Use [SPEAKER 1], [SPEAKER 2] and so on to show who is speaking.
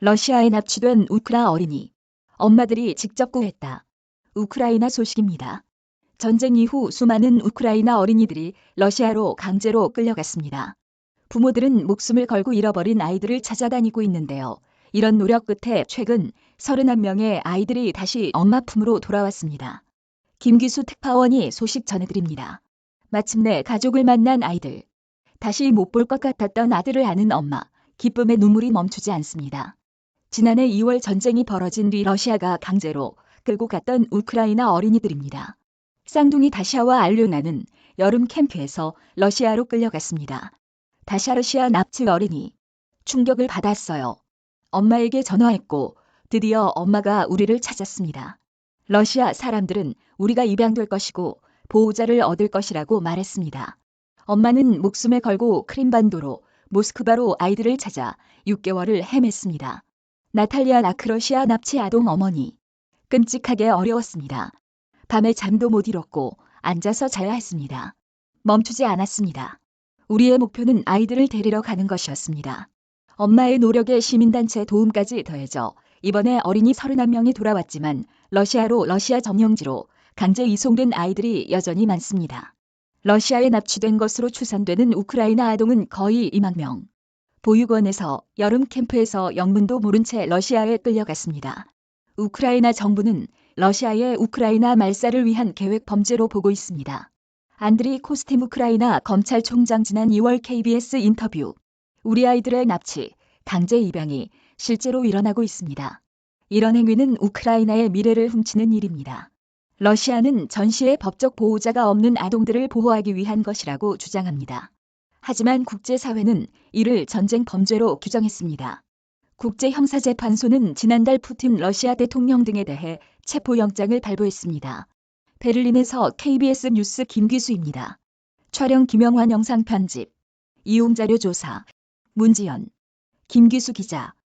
[SPEAKER 1] 러시아에 납치된 우크라 어린이. 엄마들이 직접 구했다. 우크라이나 소식입니다. 전쟁 이후 수많은 우크라이나 어린이들이 러시아로 강제로 끌려갔습니다. 부모들은 목숨을 걸고 잃어버린 아이들을 찾아다니고 있는데요. 이런 노력 끝에 최근 31명의 아이들이 다시 엄마 품으로 돌아왔습니다. 김기수 특파원이 소식 전해드립니다. 마침내 가족을 만난 아이들. 다시 못 볼 것 같았던 아들을 아는 엄마. 기쁨의 눈물이 멈추지 않습니다. 지난해 2월 전쟁이 벌어진 뒤 러시아가 강제로 끌고 갔던 우크라이나 어린이들입니다. 쌍둥이 다샤와 알료나는 여름 캠프에서 러시아로 끌려갔습니다. 다샤 러시아 납치 어린이. 충격을 받았어요. 엄마에게 전화했고 드디어 엄마가 우리를 찾았습니다. 러시아 사람들은 우리가 입양될 것이고 보호자를 얻을 것이라고 말했습니다. 엄마는 목숨을 걸고 크림반도로 모스크바로 아이들을 찾아 6개월을 헤맸습니다. 나탈리아 나크러시아 납치 아동 어머니. 끔찍하게 어려웠습니다. 밤에 잠도 못 이뤘고 앉아서 자야 했습니다. 멈추지 않았습니다. 우리의 목표는 아이들을 데리러 가는 것이었습니다. 엄마의 노력에 시민단체 도움까지 더해져 이번에 어린이 31명이 돌아왔지만 러시아로 러시아 점령지로 강제 이송된 아이들이 여전히 많습니다. 러시아에 납치된 것으로 추산되는 우크라이나 아동은 거의 2만 명. 보육원에서 여름 캠프에서 영문도 모른 채 러시아에 끌려갔습니다. 우크라이나 정부는 러시아의 우크라이나 말살을 위한 계획 범죄로 보고 있습니다. 안드리 코스팀 우크라이나 검찰총장 지난 2월 KBS 인터뷰. 우리 아이들의 납치, 강제 입양이 실제로 일어나고 있습니다. 이런 행위는 우크라이나의 미래를 훔치는 일입니다. 러시아는 전시의 법적 보호자가 없는 아동들을 보호하기 위한 것이라고 주장합니다. 하지만 국제사회는 이를 전쟁 범죄로 규정했습니다. 국제형사재판소는 지난달 푸틴 러시아 대통령 등에 대해 체포영장을 발부했습니다. 베를린에서 KBS 뉴스 김기수입니다. 촬영 김영환 영상 편집. 이용자료 조사. 문지연. 김기수 기자.